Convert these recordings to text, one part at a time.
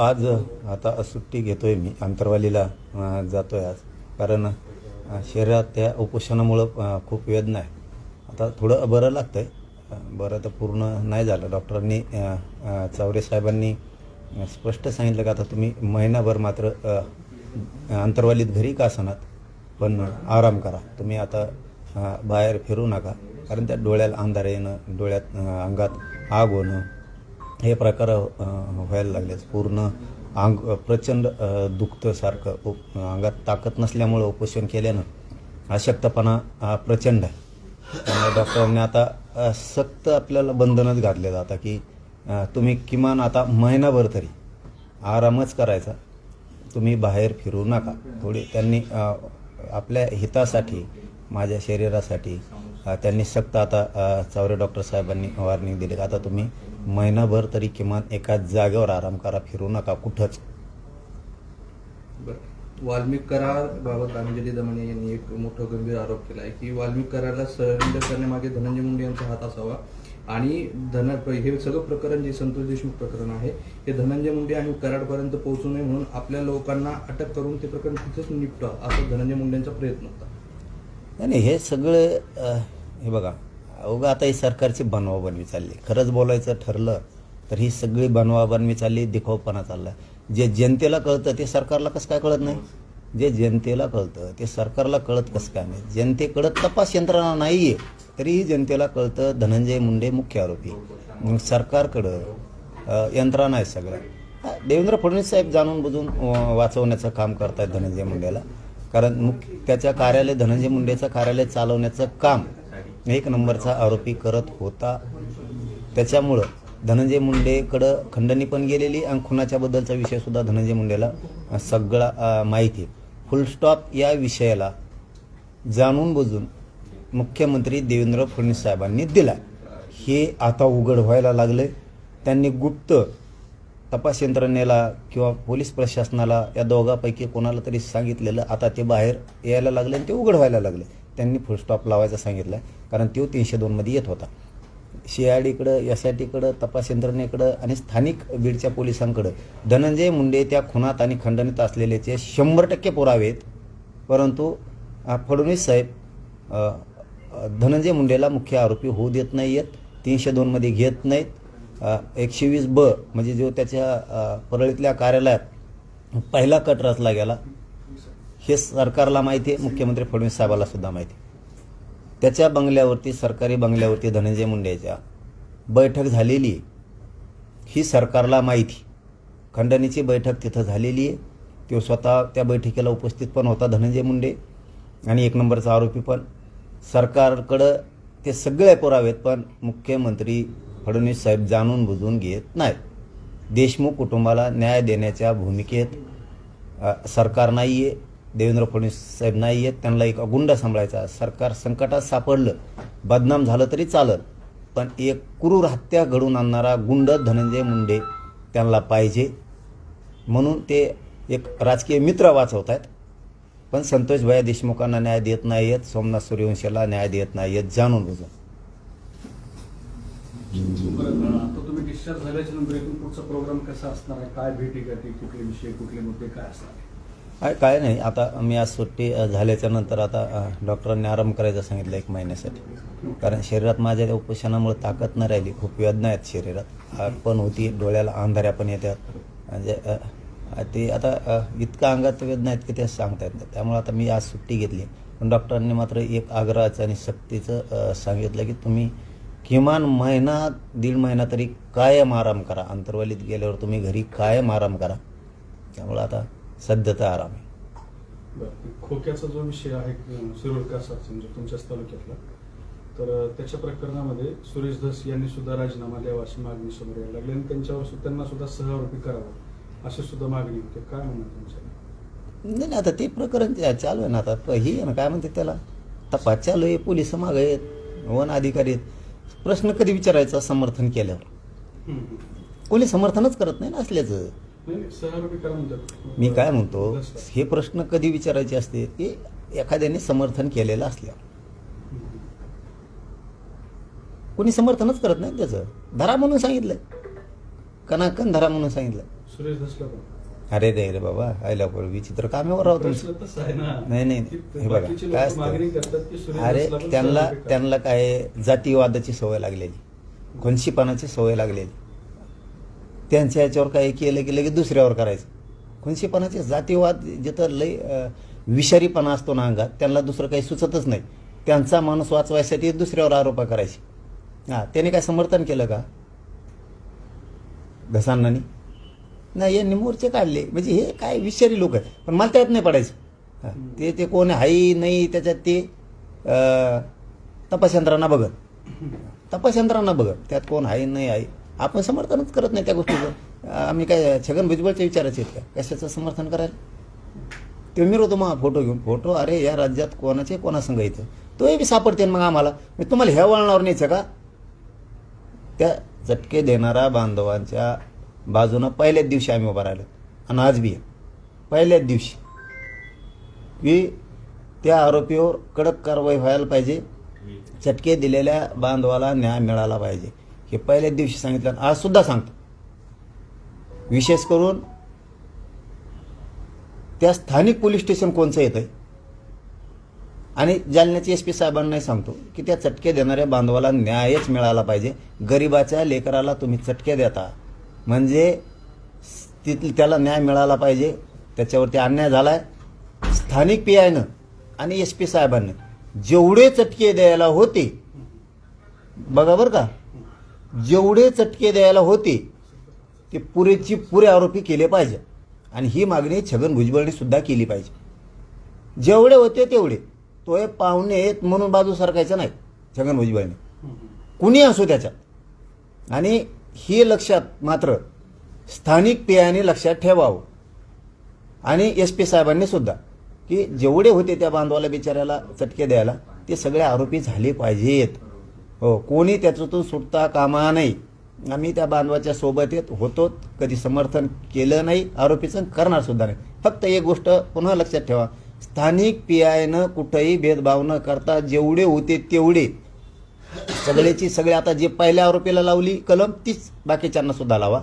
आज आता सुट्टी घेतोय मी अंतरवालीला जातो जातोय आज. कारण शरीरात त्या उपोषणामुळं खूप वेदना आहे. आता थोडं बरं लागतंय. आहे बरं तर पूर्ण नाही झालं. डॉक्टरांनी चावरे साहेबांनी स्पष्ट सांगितलं का आता तुम्ही महिनाभर मात्र अंतरवालीत आंतरवालीत घरी का असणार पण आराम करा. तुम्ही आता बाहेर फिरू नका. कारण त्या डोळ्याला अंधार येणं डोळ्यात अंगात आग होणं हे प्रकार व्हायला लागले पूर्ण अंग प्रचंड अ, दुखतं सारखं. उप- अंगात ताकद नसल्यामुळं उपोषण केल्यानं अशक्तपणा प्रचंड आहे. त्यामुळे डॉक्टरांनी आता सक्त आपल्याला बंधनच घातले जातं की तुम्ही किमान आता महिनाभर तरी आरामच करायचा. तुम्ही बाहेर फिरू नका. थोडी त्यांनी आपल्या हितासाठी माझ्या शरीरासाठी त्यांनी सक्त आता चौरे डॉक्टर साहेबांनी वॉर्निंग दिली आता तुम्ही महिनाभर तरी किमान एका जागेवर आराम करा फिरू नका कुठंच बरं. वाल्मिक करारबाबत अंजली दमणे यांनी एक मोठा गंभीर आरोप केला आहे की वाल्मिक करारला सरेंडर करण्यामागे धनंजय मुंडे यांचा हात असावा आणि धन हे सगळं प्रकरण जे संतोष देशमुख प्रकरण आहे हे धनंजय मुंडे आणि कराडपर्यंत पोहोचू नये म्हणून आपल्या लोकांना अटक करून ते प्रकरण तिथंच निपटा असा धनंजय मुंडेंचा प्रयत्न होता नाही हे सगळं हे बघा अवघं आता ही सरकारची बनवाबनवी चालली. खरंच बोलायचं ठरलं तर ही सगळी बनवाबनवी चालली दिखावपणा चालला. जे जनतेला कळतं ते सरकारला कसं काय कळत नाही? जे जनतेला कळतं ते सरकारला कळत कसं काय नाही? जनतेकडं तपास यंत्रणा नाही आहे तरीही जनतेला कळतं धनंजय मुंडे मुख्य आरोपी. मग सरकारकडं यंत्रणा आहे सगळ्या. हा, देवेंद्र फडणवीस साहेब जाणून बुजून वाचवण्याचं काम करतायत धनंजय मुंडेला. कारण मुख्य त्याच्या कार्यालय धनंजय मुंडेचं कार्यालय चालवण्याचं काम एक नंबरचा आरोपी करत होता. त्याच्यामुळं धनंजय मुंडेकडं खंडणी पण गेलेली आणि खुनाच्या बद्दलचा विषय सुद्धा धनंजय मुंडेला सगळा माहिती फुलस्टॉप या विषयाला जाणून बुजून मुख्यमंत्री देवेंद्र फडणवीस साहेबांनी दिला. हे आता उघड व्हायला लागले त्यांनी गुप्त तपास यंत्रणेला किंवा पोलीस प्रशासनाला या दोघापैकी कोणाला तरी सांगितलेलं आता ते बाहेर यायला लागले आणि ते उघड व्हायला लागले. त्यांनी फुलस्टॉप लावायचा सांगितलं कारण तो तीनशे दोनमध्ये येत होता. सी आय डीकडं एस आय टीकडं तपास यंत्रणेकडं आणि स्थानिक बीडच्या पोलिसांकडं धनंजय मुंडे त्या खुनात आणि खंडणीत असलेल्याचे शंभर टक्के पुरावेत परंतु फडणवीस साहेब धनंजय मुंडेला मुख्य आरोपी होऊ देत नाही आहेत तीनशे दोनमध्ये घेत नाहीत. एकशे वीस ब म्हणजे जो त्याच्या परळीतल्या कार्यालयात पहिला कट रचला गेला हे सरकारला माहिती आहे मुख्यमंत्री फडणवीस साहेबाला सुद्धा माहिती आहे. त्याच्या बंगल्यावरती सरकारी बंगल्यावरती धनंजय मुंडेच्या बैठक झालेली आहे. ही सरकारला माहिती खंडणीची बैठक तिथं झालेली आहे. तो स्वतः त्या बैठकीला उपस्थित पण होता धनंजय मुंडे आणि एक नंबरचा आरोपी पण. सरकारकडं ते सगळे पुरावेत पण मुख्यमंत्री फडणवीस साहेब जाणून बुजून घेत नाहीत. देशमुख कुटुंबाला न्याय देण्याच्या भूमिकेत सरकार नाही आहे देवेंद्र फडणवीस साहेब नाही आहेत. त्यांना एक गुंड सांभाळायचा सरकार संकटात सापडलं. बदनाम झालं तरी चालत पण एक क्रूर हत्या घडून आणणारा गुंड धनंजय मुंडे त्यांना पाहिजे. म्हणून ते एक राजकीय मित्र वाचवत आहेत पण संतोष भैया देशमुखांना न्याय देत नाही आहेत सोमनाथ सूर्यवंशीला न्याय देत नाही आहेत जाणून बुजून. तुम्ही डिस्चार्ज झाल्याच्यानंतर पुढचा प्रोग्राम कसा असणार आहे? काय भेटी गाठी कुठले विषय कुठले मुद्दे काय असणार आहे? काय काय नाही आता मी आज सुट्टी झाल्याच्यानंतर आता डॉक्टरांनी आराम करायचं सांगितलं एक महिन्यासाठी. कारण शरीरात माझ्या त्या उपोषणामुळे ताकद नाही राहिली खूप वेदना आहेत शरीरात. आग पण होती डोळ्याला अंधाऱ्या पण येतात. म्हणजे ते आता अ, इतकं अंगात वेदना आहेत की ते सांगता येत नाही. त्यामुळे आता मी आज सुट्टी घेतली. पण डॉक्टरांनी मात्र एक आग्रहाचं आणि सक्तीचं सांगितलं की तुम्ही किमान महिना दीड महिना तरी कायम आराम करा. अंतर्वालीत गेल्यावर तुम्ही घरी कायम आराम करा. त्यामुळं आता सध्या तर आराम आहे खोक्याचा जो विषय आहे म्हणजे तुमच्याच तालुक्यातला तर त्याच्या प्रकरणामध्ये सुरेश धस यांनी सुद्धा राजीनामा द्यावा अशी मागणी समोर यायला लागली आणि त्यांच्यावर त्यांना सुद्धा सहआरोपी करावं अशी सुद्धा मागणी होते. काय म्हणणार तुमच्या नाही नाही, आता ते प्रकरण चालू आहे ना आता ही आहे ना काय म्हणते त्याला? तपास चालू आहे पोलीस मागे आहेत वन अधिकारी आहेत. प्रश्न कधी विचारायचा समर्थन केल्यावर. कोणी समर्थनच करत नाही ना असल्याचं. मी काय म्हणतो. हे प्रश्न कधी विचारायचे असते? ते एखाद्याने समर्थन केलेलं असल्यावर. हम्म. कोणी समर्थनच करत नाही त्याचं. धरा म्हणून सांगितलंय कनाकन धरा म्हणून सांगितलं. अरे रे रे बाबा आयला विचित्र कामावर राहतो. नाही नाही. की हे बघा काय असतं? की अरे त्यांना. त्यांना काय जातीवादाची सवय लागलेली. खुनशीपणाची सवय लागलेली. त्यांच्या याच्यावर काय केलं की लगेच दुसऱ्यावर करायचं. खुनशीपणाचे जातीवाद जिथं लय विषारीपणा असतो ना अंगात त्यांना दुसरं काही सुचतच नाही. त्यांचा माणूस वाचवायसाठी दुसऱ्यावर आरोप करायची. हां त्याने काय समर्थन केलं का? घसांनानी? नाही यांनी मोर्चे काढले. म्हणजे हे काय विषारी लोक आहेत. पण मला त्यात नाही पडायचं. ते ते कोण आहे नाही त्याच्यात ते तपासयंत्रांना बघत. तपासयंत्रांना बघत. त्यात कोण आहे नाही आहे आपण समर्थनच करत नाही त्या गोष्टीचं. आम्ही काय छगन भुजबळच्या विचाराचे आहेत का? कशाचं समर्थन करायला? ते मिरवतो मग फोटो घेऊन. फोटो अरे या राज्यात कोणाचे कोणासंग येतं तोही बी सापडते मग आम्हाला. मी तुम्हाला ह्या वळणावर न्यायचं का? त्या चटके देणाऱ्या बांधवांच्या बाजूनं पहिल्याच दिवशी आम्ही उभा राहिलो. आणि आज बी. पहिल्याच दिवशी. की त्या आरोपीवर कडक कारवाई व्हायला पाहिजे. चटके दिलेल्या बांधवाला न्याय मिळाला पाहिजे. हे पहिल्याच दिवशी सांगितलं आज सुद्धा सांगतो. विशेष करून त्या स्थानिक पोलीस स्टेशन कोणचं येतं आणि जालन्याचे एस पी साहेबांनाही सांगतो की त्या चटके देणाऱ्या बांधवाला न्यायच मिळाला पाहिजे. गरिबाच्या लेकराला तुम्ही चटके देता. म्हणजे तिथं त्याला न्याय मिळाला पाहिजे. त्याच्यावरती अन्याय झाला आहे स्थानिक पी आयनं आणि एस पी साहेबांनी जेवढे चटके द्यायला होते. बघा बरं का. जेवढे चटके द्यायला होते ते पुरेची पुरे आरोपी केले पाहिजे. आणि ही मागणी छगन भुजबळने सुद्धा केली पाहिजे. जेवढे होते तेवढे. तो हे पाहुणे आहेत म्हणून बाजू सरकायचं नाही छगन भुजबळने. कुणी असो त्याच्यात. आणि हे लक्षात मात्र स्थानिक पेयाने लक्षात ठेवावं. आणि एस पी साहेबांनी सुद्धा की जेवढे होते त्या बांधवाला बिचाऱ्याला चटके द्यायला ते सगळे आरोपी झाले पाहिजेत. हो कोणी त्याच्यातून सुटता कामा नाही. आम्ही त्या बांधवाच्या सोबत येत होतो. कधी समर्थन केलं नाही आरोपीचं करणार सुद्धा नाही. फक्त एक गोष्ट पुन्हा लक्षात ठेवा. स्थानिक पी आयनं कुठंही भेदभाव न करता जेवढे होते तेवढे. सगळ्याची सगळे आता जे पहिल्या आरोपीला लावली कलम तीच बाकीच्यांना सुद्धा लावा.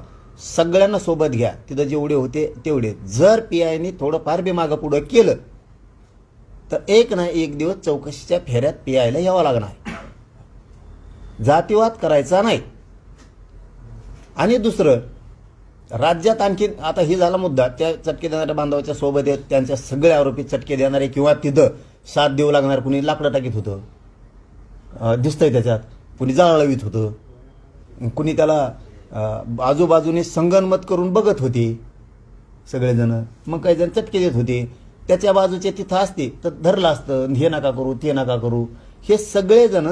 सगळ्यांना सोबत घ्या. तिथं जेवढे होते तेवढे. जर पी आयने थोडंफार बी मागं पुढं केलं तर एक ना एक दिवस चौकशीच्या फेऱ्यात पी आयला यावं लागणार. जातीवाद करायचा नाही. आणि दुसरं राज्यात आणखी आता ही झाला मुद्दा त्या चटके देणाऱ्या बांधवाच्या सोबत आहेत त्यांच्या सगळे आरोपी चटके देणारे किंवा तिथं साथ देऊ लागणार कुणी लाकडं टाकीत होतं. दिसतंय त्याच्यात. कुणी जाळवीत होतं. कुणी त्याला आजूबाजूने संगनमत करून बघत होते. सगळेजण. मग काही जण चटके देत होते. त्याच्या बाजूचे तिथं असते तर धरलं असतं हे नका करू ते नका करू. हे सगळेजण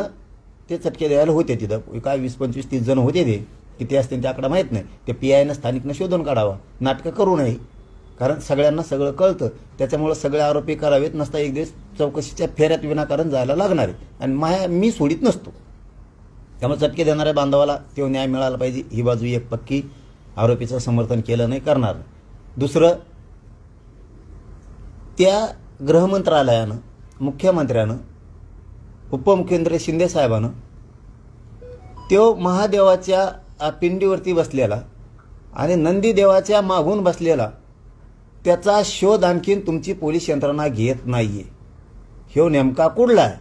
ते चटके द्यायला होते तिथं. काय वीस पंचवीस तीस जण होते ते. किती असतील ते आकडा माहीत नाही. ते पी आयनं स्थानिकनं शोधून काढावा. नाटकं करू नये. कारण सगळ्यांना सगळं कळतं. त्याच्यामुळं सगळे आरोपी करावेत. नसता एक दिवस चौकशीच्या फेऱ्यात विनाकारण जायला लागणार आहे. आणि माया मी सोडित नसतो. त्यामुळे चटके देणाऱ्या बांधवाला तो न्याय मिळाला पाहिजे. ही बाजू एक पक्की. आरोपीचं समर्थन केलं नाही करणार दुसरं त्या गृहमंत्रालयानं मुख्यमंत्र्यानं उपमुख्यमंत्री शिंदे साहेबानं तो महादेवाच्या पिंडीवरती बसलेला आणि नंदीदेवाच्या मागून बसलेला त्याचा शोध आणखीन तुमची पोलीस यंत्रणा घेत नाही आहे ह्यो नेमका कुठला आहे?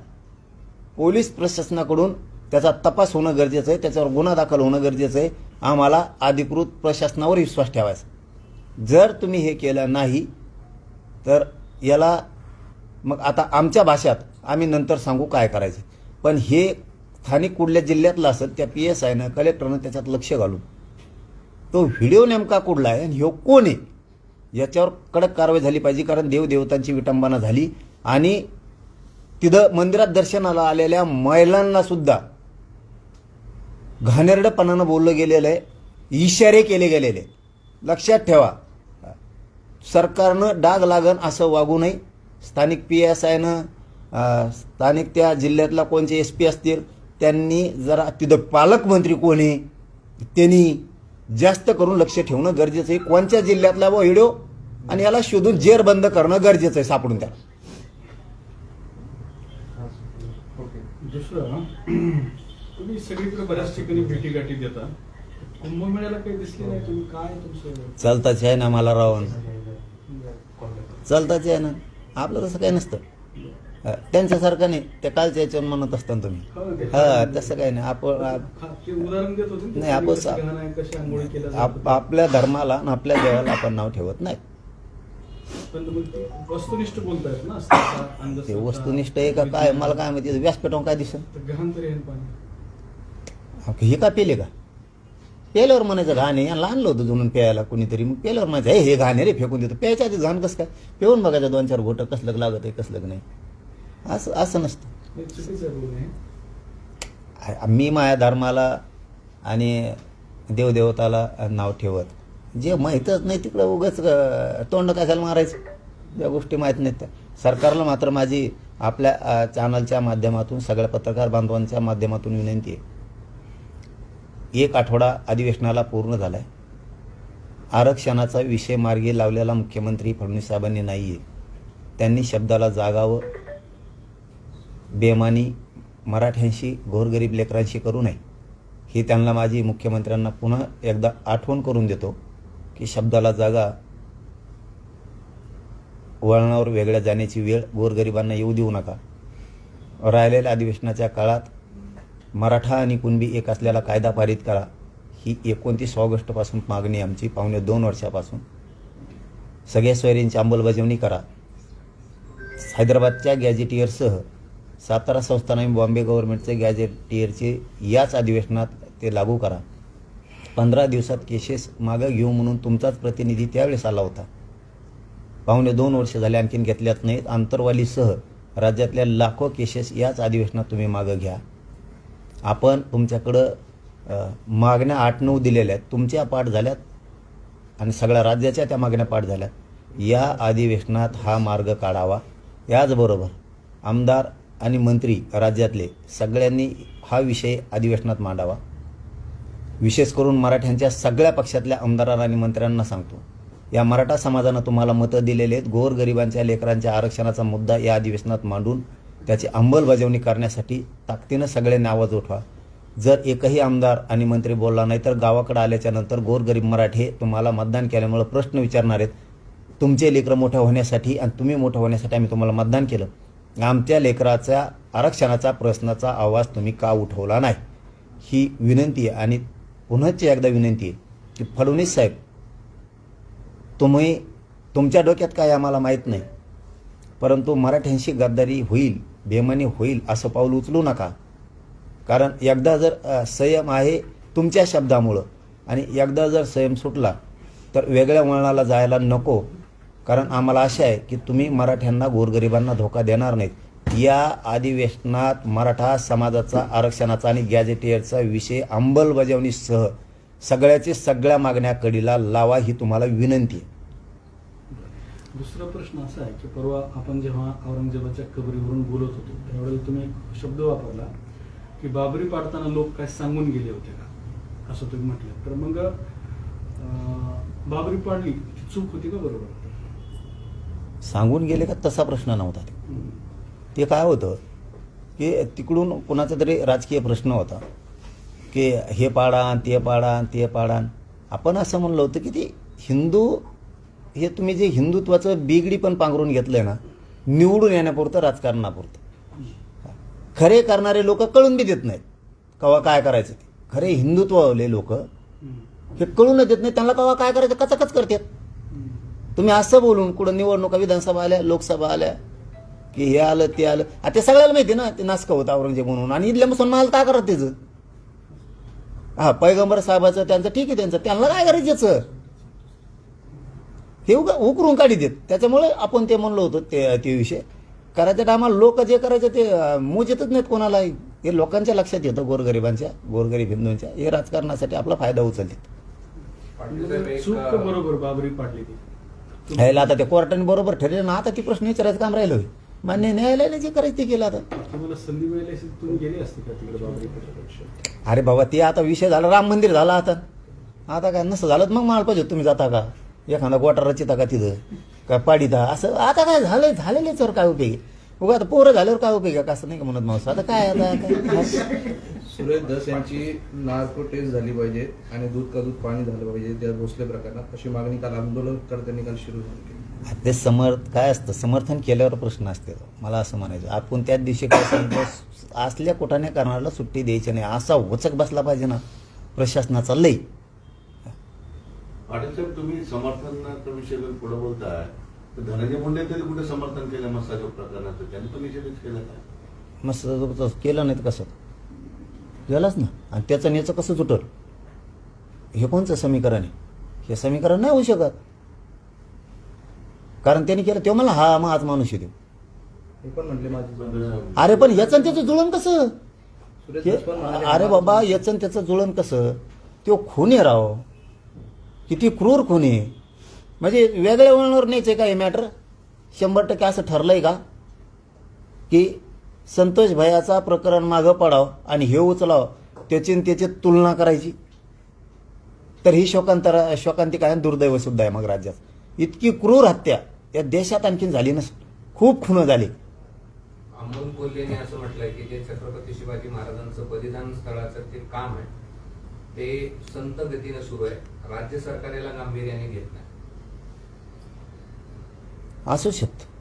पोलीस प्रशासनाकडून त्याचा तपास होणं गरजेचं आहे त्याच्यावर गुन्हा दाखल होणं गरजेचं आहे. आम्हाला अधिकृत प्रशासनावर विश्वास ठेवायचा जर तुम्ही हे केलं नाही तर याला मग आता आमच्या भाषेत आम्ही नंतर सांगू काय करायचं. पण हे स्थानिक कुठल्या जिल्ह्यातलं असेल त्या पी एस आयनं कलेक्टरनं त्याच्यात लक्ष घालून. तो व्हिडिओ नेमका कुठला आहे आणि ह्यो कोण आहे? याच्यावर कडक कारवाई झाली पाहिजे कारण देवदेवतांची विटंबना झाली. आणि तिथं मंदिरात दर्शनाला आलेल्या महिलांना सुद्धा घाणेरडपणानं बोललं गेलेलं आहे इशारे केले गेलेले लक्षात ठेवा सरकारनं डाग लागन असं वागू नये. स्थानिक पी एस आयनं स्थानिक त्या जिल्ह्यातला कोणचे एस पी असतील त्यांनी जरा तिथं पालकमंत्री कोण आहे त्यांनी जास्त करून लक्ष ठेवणं गरजेचं आहे. कोणत्या जिल्ह्यातला व व्हिडिओ? आणि याला शोधून जेर बंद करणं गरजेचं आहे सापडून त्याला. दुसरं तुम्ही सगळीकडे बऱ्याच ठिकाणी भेटीगाठी देता. कुंभमेळ्याला काही दिसले नाही तुम्ही. काय तुमचं? चालताच आहे ना मला रावण चालताच आहे ना. आपलं तसं काही नसतं. त्यांच्यासारखं नाही. ते कालच्या याच्यावर म्हणत असताना तुम्ही. हो तसं काही नाही. आपण नाही, आपण. आपल्या धर्माला आणि आपल्या देवाला आपण नाव ठेवत नाही. वस्तुनिष्ठ बोलतायत ते वस्तुनिष्ठ आहे का काय? मला काय माहिती व्यासपीठावर काय पाणी. हे का पेले का? पेल्यावर म्हणायचं घाण आहे. यांना आणलं होतं जुनून प्यायला कुणीतरी. मग पेल्यावर म्हणायचं हे हे घाण आहे रे फेकून देतो. प्यायच्या आधी घाण कसं काय? पिऊन बघायचं दोन चार घोटं कसलं लागत आहे कसलं नाही. असं असं नसतं. मी माझ्या धर्माला आणि देवदेवताला नाव ठेवत. जे माहीतच नाही तिकडं उगाच तोंड कशाला मारायचं? ज्या गोष्टी माहीत नाहीत. त्या सरकारला मात्र माझी आपल्या चॅनलच्या माध्यमातून सगळ्या पत्रकार बांधवांच्या माध्यमातून विनंती आहे. एक आठवडा अधिवेशनाला पूर्ण झाला आहे आरक्षणाचा विषय मार्गी लावलेला मुख्यमंत्री फडणवीस साहेबांनी नाही आहे त्यांनी शब्दाला जागावं बेमानी मराठ्यांशी गोरगरीब लेकरांशी करू नये. ही त्यांना माझी मुख्यमंत्र्यांना पुन्हा एकदा आठवण करून देतो की शब्दाला जागा वळणावर वेगळ्या जाण्याची वेळ गोरगरिबांना येऊ देऊ नका. राहिलेल्या अधिवेशनाच्या काळात मराठा आणि कुणबी एक असलेला कायदा पारित करा ही एकोणतीस ऑगस्टपासून मागणी आमची पावणे दोन वर्षापासून. सगळ्या सोयरींची अंमलबजावणी करा. हैदराबादच्या गॅजेटियरसह सातारा संस्थान आणि बॉम्बे गव्हर्नमेंटचे गॅजेटियरचे याच अधिवेशनात ते लागू करा. पंधरा दिवसात केसेस मागं घेऊ म्हणून तुमचाच प्रतिनिधी त्यावेळेस आला होता. पाहुणे दोन वर्ष झाले आणखीन घेतल्यात नाहीत. आंतरवालीसह राज्यातल्या लाखो केसेस याच अधिवेशनात तुम्ही मागं घ्या. आपण तुमच्याकडं मागण्या आठ नऊ दिलेल्या आहेत. तुमच्या पाठ झाल्यात आणि सगळ्या राज्याच्या त्या मागण्या पाठ झाल्यात. या अधिवेशनात हा मार्ग काढावा. याचबरोबर आमदार आणि मंत्री राज्यातले सगळ्यांनी हा विषय अधिवेशनात मांडावा. विशेष करून मराठ्यांच्या सगळ्या पक्षातल्या आमदारांना आणि मंत्र्यांना सांगतो. या मराठा समाजानं तुम्हाला मतं दिलेले आहेत. गोरगरिबांच्या लेकरांच्या आरक्षणाचा मुद्दा या अधिवेशनात मांडून त्याची अंमलबजावणी करण्यासाठी ताकदीनं सगळ्यांनी आवाज उठवा. जर एकही आमदार आणि मंत्री बोलला नाही तर गावाकडे आल्याच्यानंतर गोरगरीब मराठे तुम्हाला मतदान केल्यामुळे प्रश्न विचारणार आहेत. तुमचे लेकरं मोठं होण्यासाठी आणि तुम्ही मोठं होण्यासाठी आम्ही तुम्हाला मतदान केलं. आमच्या लेकराच्या आरक्षणाचा प्रश्नाचा आवाज तुम्ही का उठवला नाही? ही विनंती आहे आणि पुन्हाची एकदा विनंती आहे की फडणवीस साहेब तुम्ही तुमच्या डोक्यात काय आम्हाला माहीत नाही परंतु मराठ्यांशी गद्दारी होईल बेमानी होईल असं पाऊल उचलू नका. कारण एकदा जर संयम आहे तुमच्या शब्दामुळं आणि एकदा जर संयम सुटला तर वेगळ्या वळणाला जायला नको. कारण आम्हाला आशा आहे की तुम्ही मराठ्यांना गोरगरिबांना धोका देणार नाहीत. या अधिवेशनात मराठा समाजाचा आरक्षणाचा आणि गॅजेटियरचा विषय अंमलबजावणीसह सगळ्याचे सगळ्या मागण्या कडीला लावा ही तुम्हाला विनंती आहे. दुसरा प्रश्न असा आहे की परवा आपण जेव्हा औरंगजेबाच्या कबरीवरून बोलत होतो त्यावेळेला तुम्ही एक शब्द वापरला की बाबरी पाडताना लोक काय सांगून गेले होते का? असं तुम्ही म्हटलं. तर मग बाबरी पाडली चूक होती का बरोबर? सांगून गेले का तसा प्रश्न नव्हता ते. ते काय होतं की तिकडून कोणाचा तरी राजकीय प्रश्न होता की हे पाडान ते पाडान ते पाडान आपण असं म्हणलं होतं की ते हिंदू हे तुम्ही जे हिंदुत्वाचं बिगडी पण पांघरून घेतलं आहे ना निवडून येण्यापुरतं राजकारणापुरतं. खरे करणारे लोक कळून बी देत नाहीत. कवा काय करायचं ते. खरे हिंदुत्ववाले लोक हे कळूनच देत नाही त्यांना कवा काय करायचं? कचाकच करतात. तुम्ही असं बोलून कुठं निवडणुका विधानसभा आल्या लोकसभा आल्या की हे आलं ते आलं. आता ते सगळ्याला माहिती ना ते नासकं होतं औरंगजेब म्हणून. आणि इथल्या मुसलमानाला काय करत त्याचं हा पैगंबर साहेबाचं त्यांचं ठीक आहे त्यांचं. त्यांना काय करायचं याचं? हे उगा उकरून काढी देत. त्याच्यामुळे आपण ते म्हणलो होतो ते ते विषय. करायच्या टायमाला लोक जे करायचं ते मूज येतच नाहीत कोणाला हे लोकांच्या लक्षात येतं गोरगरिबांच्या गोरगरीब हिंदूंच्या हे राजकारणासाठी आपला फायदा उचलतात. का बरोबर बाबरी पाडली ती ह्याला आता ते कोर्टाने बरोबर ठरले ना आता ती प्रश्न विचारायचं काम राहिलं. मान्य न्यायालयाने जे करायचं ते केलं आता. का अरे बाबा ते आता विषय झाला राम मंदिर झाला आता. आता काय नसं झालं मग माल पाहिजे तुम्ही जाता का? एखादा गोटा रचिता का तिथं? काय पाडीता? असं आता काय झालंय झालेलेच वर काय उपयोगी उगा आता पोरं झाल्यावर काय उपयोग आहे? का असं नाही का म्हणत माणूस? आता काय आता काय? सुरेश धस यांची नार्को टेस्ट झाली पाहिजे आणि दूध का दूध पाणी झालं पाहिजे त्या भोसले प्रकरणात अशी मागणी काल आंदोलनकर्त्यांनी काल सुरू केली. ते समर्थ काय असतं समर्थन केल्यावर प्रश्न असते मला असं म्हणायचं आपण त्याच दिवशी काय सांगतो असल्या कुठाने करणाऱ्याला सुट्टी द्यायची नाही असा वचक बसला पाहिजे ना प्रशासनाचा लई पाटील साहेब तुम्ही समर्थनाचा विषय जर पुढे बोलताय तर धनंजय मुंडे तरी कुठे समर्थन केलं मसाजो प्रकरणाचं? त्यांनी तो निषेधच केला काय मस्त तसं केलं नाही तर कसं? गेलाच ना. आणि त्याचं याचं कसं सुटल? हे कोणचं समीकरण आहे? हे समीकरण नाही होऊ शकत. कारण त्यांनी केलं तेव्हा मला हा मग आज माणूस येतो. हे अरे पण याचं त्याचं जुळण कसं? अरे बाबा याचं त्याचं जुळण कसं? तो खून आहे राव. किती क्रूर खून आहे. म्हणजे वेगळ्या वळणावर न्यायचं का हे मॅटर शंभर टक्के असं ठरलंय का? की संतोष भयाचा प्रकरण मागं पडावं आणि हे उचलावं त्याची त्याची तुलना करायची. तर ही शोकांतर शोकांतिका आहे दुर्दैव सुद्धा आहे मग राज्यात. इतकी क्रूर हत्या या देशात आणखीन झाली नसेल खूप खुनं झाली. अमोल कोल्हेने असं म्हटलंय की जे छत्रपती शिवाजी महाराजांचं बलिदान स्थळाचं ते काम आहे ते संत गतीनं सुरू आहे. राज्य सरकार याला गांभीर्याने घेत नाही. असू शकतं.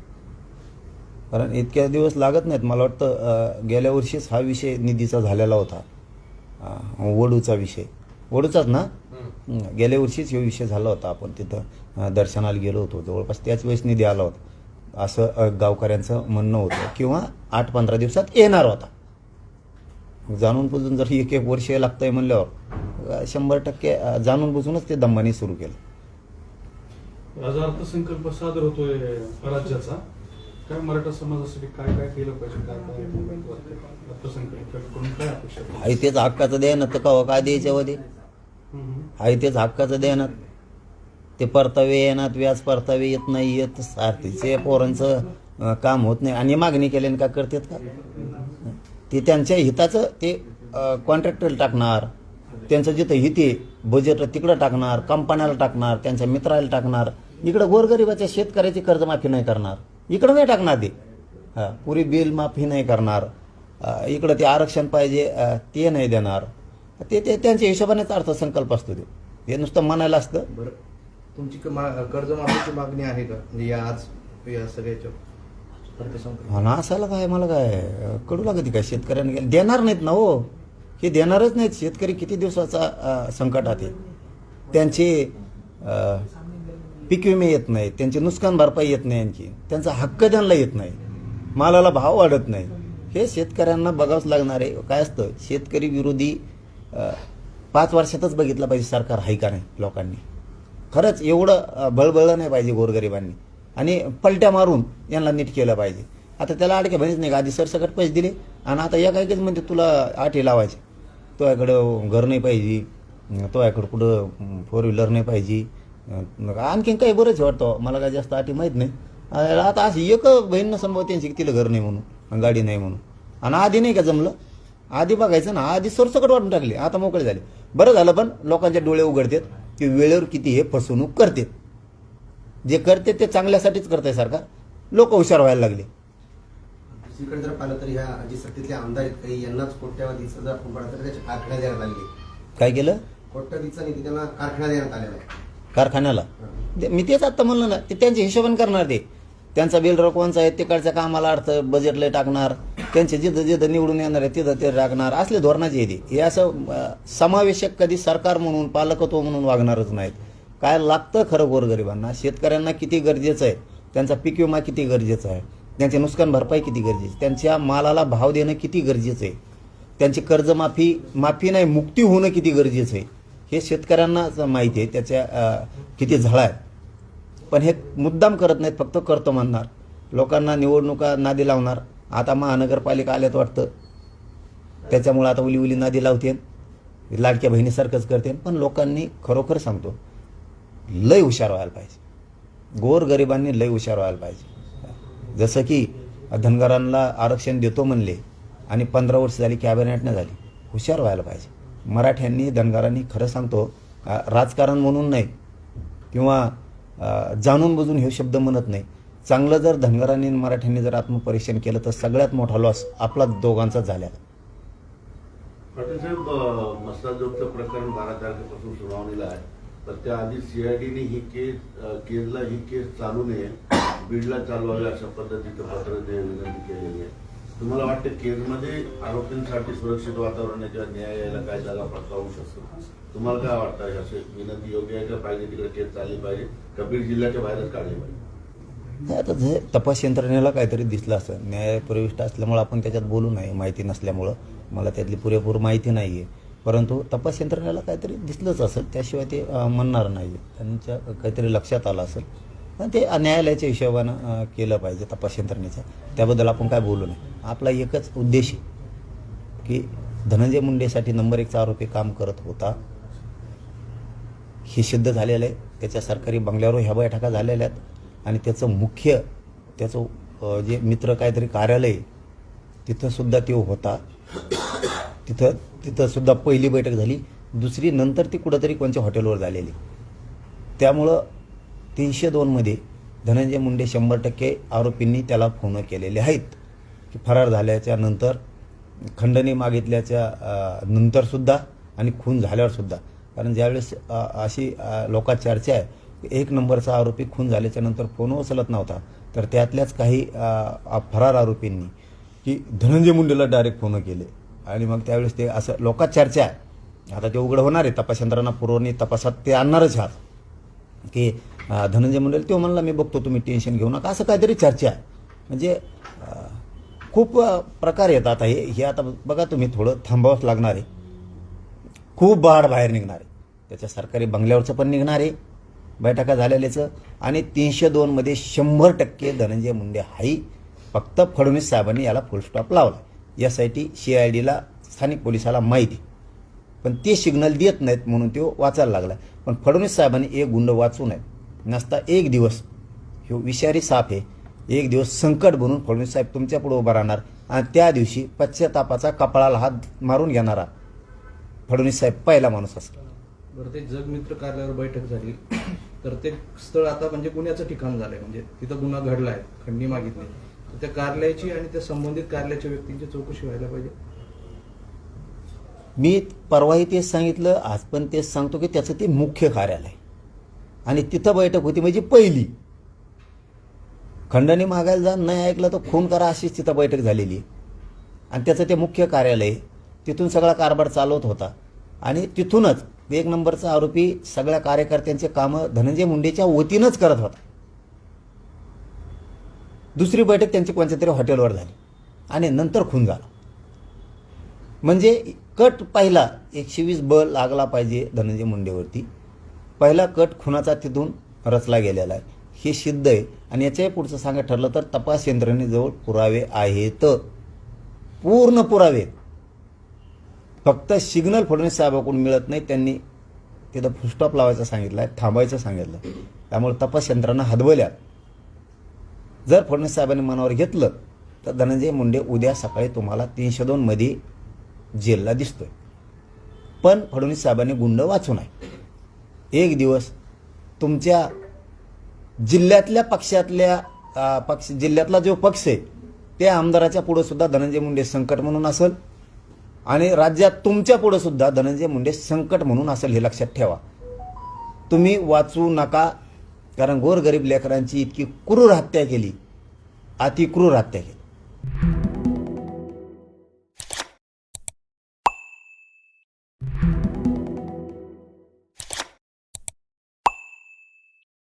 कारण इतक्या दिवस लागत नाहीत. मला वाटतं गेल्या वर्षीच हा विषय निधीचा झालेला होता. वडूचा विषय. वडूचाच ना? गेल्या वर्षीच हा विषय झाला होता. आपण तिथं दर्शनाला गेलो होतो. जवळपास त्याच वेळेस निधी आला होता. असं गावकऱ्यांचं म्हणणं होतं. किंवा आठ पंधरा दिवसात येणार होता. जाणून बुजून जर एक एक वर्ष लागतंय म्हणल्यावर शंभर टक्के जाणून बुजूनच ते दंबानी सुरू केलं. अर्थसंकल्प सादर होतोय राज्याचा. काय मराठा समाजासाठी काय काय केलं पाहिजे? काय काय अर्थसंकल्पाकडून काय अपेक्षा आहे? आहे तेच हक्काचं देणं तर कवा काय द्यायच्या मध्ये हम्म. आहे तेच हक्काचं देणं. ते परतावे येणार व्याज परतावे येत नाही येत सारथीचे पोरांचं अं, काम होत नाही. आणि मागणी केल्याने का करतात का? ते त्यांच्या हिताचं ते कॉन्ट्रॅक्टर टाकणार. त्यांचं जिथं हित आहे बजेट तिकडं टाकणार कंपन्याला टाकणार त्यांच्या मित्राला टाकणार. इकडं गोरगरिबाच्या शेतकऱ्याची कर्जमाफी नाही करणार. इकडं नाही टाकणार ते. हा पुरी बिल माफी नाही करणार. इकडं ते आरक्षण पाहिजे ते नाही देणार. ते ते त्यांच्या हिशोबानेच अर्थसंकल्प असतो ते. हे नुसतं म्हणायला असतं. बरं. तुमची कर्जमाफीची मागणी आहे का? म्हणजे या आज या सगळ्याच्या ना असायला काय? मला काय कडू लागते काय? शेतकऱ्यांना? देणार नाहीत ना हो. हे देणारच नाहीत. शेतकरी किती दिवसाचा संकटात आहे. त्यांचे पीक विमे येत नाही त्यांची नुकसान भरपाई येत नाही आणखी. त्यांचा हक्क त्यांना येत नाही. मालाला भाव वाढत नाही. हे शेतकऱ्यांना बघावंच लागणार आहे. काय असतं? शेतकरी विरोधी पाच वर्षातच बघितलं पाहिजे सरकार आहे का नाही लोकांनी. खरंच एवढं बळबळलं नाही पाहिजे गोरगरिबांनी. आणि पलट्या मारून यांना नीट केलं पाहिजे. आता त्याला अडके बनेच नाही का? आधी सरसकट पैसे दिले आणि आता या काय म्हणजे तुला आठी लावायचे. तो याकडं घर नाही पाहिजे. तो याकडं कुठं फोर व्हीलर नाही पाहिजे. आणखीन काही बरंच वाटतं. मला काय जास्त आठी माहीत नाही. आता अशी एक बहीण नसन भाऊ त्यांची की तिला घर नाही म्हणून गाडी नाही म्हणून. आणि आधी नाही का जमलं? आधी बघायचं ना आधी सरसकट वाटून टाकले. आता मोकळे झाले. बरं झालं पण लोकांचे डोळे उघडतात की वेळेवर किती हे फसवणूक करते जे करते ते चांगल्यासाठीच करते सरकार लोक हुशार व्हायला लागले. दुसरीकडे जर पाहिलं तर ह्या जी सत्तेतले आमदार आहेत काही यांनाच कोट्यावधीचं जर आपण पाहिलं तर त्याचे कारखान्यात देण्यात आलेले काय केलं? कोट्यावधीचा निधी त्यांना कारखान्यात देण्यात आलेला आहे. कारखान्याला. मी तेच आत्ता म्हणलं ना ते त्यांच्या हिशोबाने करणार ते. त्यांचा बिल कोणचा आहे तिकडच्या कामाला अर्थ बजेटला टाकणार. त्यांचे जिथं जिथं निवडून येणार आहे तिथं ते टाकणार असले धोरणाचे येते हे असं समावेशक कधी सरकार म्हणून पालकत्व म्हणून वागणारच नाहीत. काय लागतं खरं गोरगरिबांना शेतकऱ्यांना किती गरजेचं आहे? त्यांचा पीक विमा किती गरजेचा आहे? त्यांचे नुकसान भरपाई किती गरजेची आहे, त्यांच्या मालाला भाव देणं किती गरजेचं आहे? त्यांची कर्जमाफी माफी नाही मुक्ती होणं किती गरजेचं आहे? हे शेतकऱ्यांनाच माहिती आहे त्याच्या किती झळा आहेत. पण हे मुद्दाम करत नाहीत फक्त करतो म्हणणार. लोकांना निवडणुका नादी लावणार. आता महानगरपालिका आल्यात वाटतं. त्याच्यामुळं आता उली उली नादी लावते लाडक्या बहिणीसारखंच करते पण लोकांनी खरोखर सांगतो लय हुशार व्हायला पाहिजे. गोर गरिबांनी लय हुशार व्हायला पाहिजे. जसं की धनगरांना आरक्षण देतो म्हणले आणि पंधरा वर्ष झाली कॅबिनेटनं झाली. हुशार व्हायला पाहिजे. मराठ्यांनी धनगारांनी खरं सांगतो राजकारण म्हणून नाही किंवा जाणून बुजून हे शब्द म्हणत नाही. चांगलं जर धनगरांनी मराठ्यांनी जर आत्मपरीक्षण केलं तर सगळ्यात मोठा लॉस आपला दोघांचा झाला. पाटील साहेब अं, प्रकरण बारा तारखेपासून सुनावणीला आहे. तर त्याआधी सीआयडीने ही केस केसला ही केस चालू नये बीडला चालवावी अशा पद्धतीचं पत्र विनंती केलेली आहे. तुम्हाला वाटतं केजमध्ये आरोपींसाठी सुरक्षित वातावरण किंवा न्याय यायला काय जागा प्रस्तावू शकतो? तुम्हाला काय वाटतं? असे विनंती योग्य आहे का? पाहिजे तिकडे केस चालली पाहिजे. कबीर जिल्ह्याच्या बाहेरच काढली पाहिजे. नाही, आता हे तपास यंत्रणेला काहीतरी दिसलं असं. न्यायप्रविष्ट असल्यामुळं आपण त्याच्यात बोलू नाही. माहिती नसल्यामुळं मला त्यातली पुरेपूर माहिती नाही आहे परंतु तपास यंत्रणेला काहीतरी दिसलंच असेल. त्याशिवाय ते म्हणणार नाही त्यांच्या काहीतरी लक्षात आलं असेल. पण ते न्यायालयाच्या हिशोबानं केलं पाहिजे तपास यंत्रणेच्या त्याबद्दल आपण काय बोलू नये. आपला एकच उद्देश आहे की धनंजय मुंडेसाठी नंबर एकचा आरोपी काम करत होता. हे सिद्ध झालेलं आहे. त्याच्या सरकारी बंगल्यावर ह्या बैठका झालेल्या आहेत. आणि त्याचं मुख्य त्याचं जे मित्र काहीतरी कार्यालय तिथंसुद्धा तो होता. तिथं तिथंसुद्धा पहिली बैठक झाली. दुसरी नंतर ती कुठंतरी कोणत्या हॉटेलवर झालेली. त्यामुळं तीनशे दोनमध्ये धनंजय मुंडे शंभर टक्के आरोपींनी त्याला फोन केलेले आहेत. की फरार झाल्याच्यानंतर खंडणी मागितल्याच्या नंतरसुद्धा आणि खून झाल्यावरसुद्धा कारण ज्यावेळेस अशी लोकात चर्चा आहे की एक नंबरचा आरोपी खून झाल्याच्यानंतर फोन उचलत नव्हता तर त्यातल्याच काही फरार आरोपींनी की धनंजय मुंडेला डायरेक्ट फोन केले. आणि मग त्यावेळेस ते असं लोकात चर्चा आहे. आता ते उघड होणार आहे तपास यंत्रणा पुरवणी तपासात ते आणणारच आहात. की धनंजय मुंडेला तो म्हणला मी बघतो तुम्ही टेन्शन घेऊ नका. असं काहीतरी चर्चा आहे. म्हणजे खूप प्रकार येतात आहे हे. हे आता बघा तुम्ही थोडं थांबावंच लागणार आहे. खूप बाहेर बाहेर निघणार आहे. त्याच्या सरकारी बंगल्यावरचं पण निघणार आहे. बैठका झालेल्याचं. आणि तीनशे दोनमध्ये शंभर टक्के धनंजय मुंडे हाई फक्त फडणवीस साहेबांनी याला फुलस्टॉप लावला यासाठी सी आय डीला स्थानिक पोलिसाला माहिती. पण ते सिग्नल देत नाहीत म्हणून तो वाचायला लागला पण फडणवीस साहेबांनी एक गुंड वाचू नये. नसता एक दिवस. ह्यो विषारी साप आहे. एक दिवस संकट बनून फडणवीस साहेब तुमच्यापुढे उभा राहणार आणि त्या दिवशी पश्चातापाचा कपाळाला हात मारून घेणारा फडणवीस साहेब पहिला माणूस असेल बरं ते जगमित्र कार्यालयावर बैठक झाली. तर ते स्थळ आता म्हणजे गुन्ह्याचं ठिकाण झालंय. म्हणजे तिथं गुन्हा घडलाय खंडणी मागितली. तर त्या कार्यालयाची आणि त्या संबंधित कार्यालयाच्या व्यक्तींची चौकशी व्हायला पाहिजे. मी परवाही तेच सांगितलं आज पण तेच सांगतो की त्याचं ते मुख्य कार्यालय आणि तिथं बैठक होती म्हणजे पहिली. खंडणी मागायला जा नाही ऐकलं तर खून करा अशीच तिथं बैठक झालेली आणि त्याचं ते मुख्य कार्यालय तिथून सगळा कारभार चालवत होता. आणि तिथूनच एक नंबरचा आरोपी सगळ्या कार्यकर्त्यांचे कामं धनंजय मुंडेच्या वतीनंच करत होता. दुसरी बैठक त्यांची कोणत्या तरी हॉटेलवर झाली. आणि नंतर खून झाला. म्हणजे कट पहिला एकशे वीस ब लागला पाहिजे धनंजय मुंडेवरती. पहिला कट खुनाचा तिथून रचला गेलेला आहे. हे सिद्ध आहे. आणि याच्याही पुढचं सांगा ठरलं तर तपास यंत्रणेजवळ पुरावे आहेत. पूर्ण पुरावे फक्त सिग्नल फडणवीस साहेबाकडून मिळत नाही त्यांनी तिथं फुलस्टॉप लावायचं सांगितलं आहे थांबायचं सांगितलं त्यामुळे तपास यंत्रणा हदवल्या जर फडणवीस साहेबांनी मनावर घेतलं तर धनंजय मुंडे उद्या सकाळी तुम्हाला तीनशे दोनमध्ये जेलला दिसतोय. पण फडणवीस साहेबांनी गुंड वाचू नये. एक दिवस तुमच्या जिल्ह्यातल्या पक्षातल्या पक्ष जिल्ह्यातला जो पक्ष आहे त्या आमदाराच्या पुढे सुद्धा धनंजय मुंडे संकट म्हणून असेल आणि राज्यात तुमच्यापुढे सुद्धा धनंजय मुंडे संकट म्हणून असेल हे लक्षात ठेवा. तुम्ही वाचू नका कारण गोरगरीब लेकरांची इतकी क्रूर हत्या केली अति क्रूर हत्या केली.